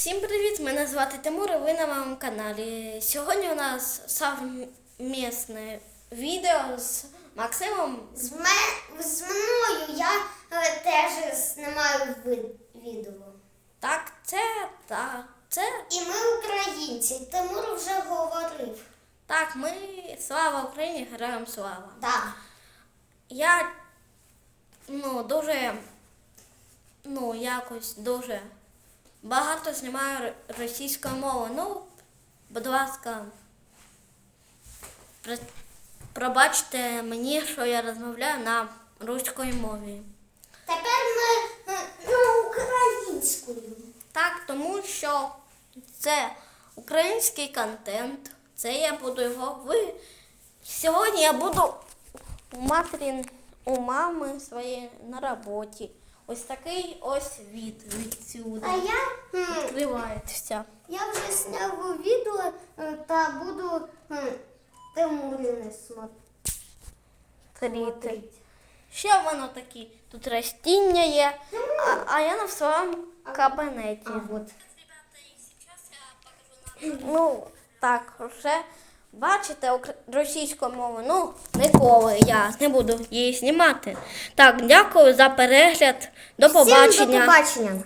Всім привіт! Мене звати Тимур, і ви на моєму каналі. Сьогодні у нас совмісне відео з Максимом. З, ме... з мною я е, теж знімаю відео. Так, це так, це І ми українці. Тимур вже говорив. так, ми слава Україні, героям слава. Так. Я ну дуже ну якось дуже багато знімаю російською мовою. Ну, будь ласка, пробачте мені, що я розмовляю на руській мові. Тепер ми е, на українською. Так, тому що це український контент. Це я буду його ви. Сьогодні я буду у матері, у мами своєї на роботі. Ось такий ось від відсюди. А я, м, Відкривається. я вже зняв відео е, та буду м, Тимуріне смотрити. Ще воно такі. Тут ростіння є, а, а я на своєму кабінеті. А от. Ну, так, вже бачите російську мову. Ну, ніколи я не буду її знімати. Так, дякую за перегляд. До побачення. Всім до побачення.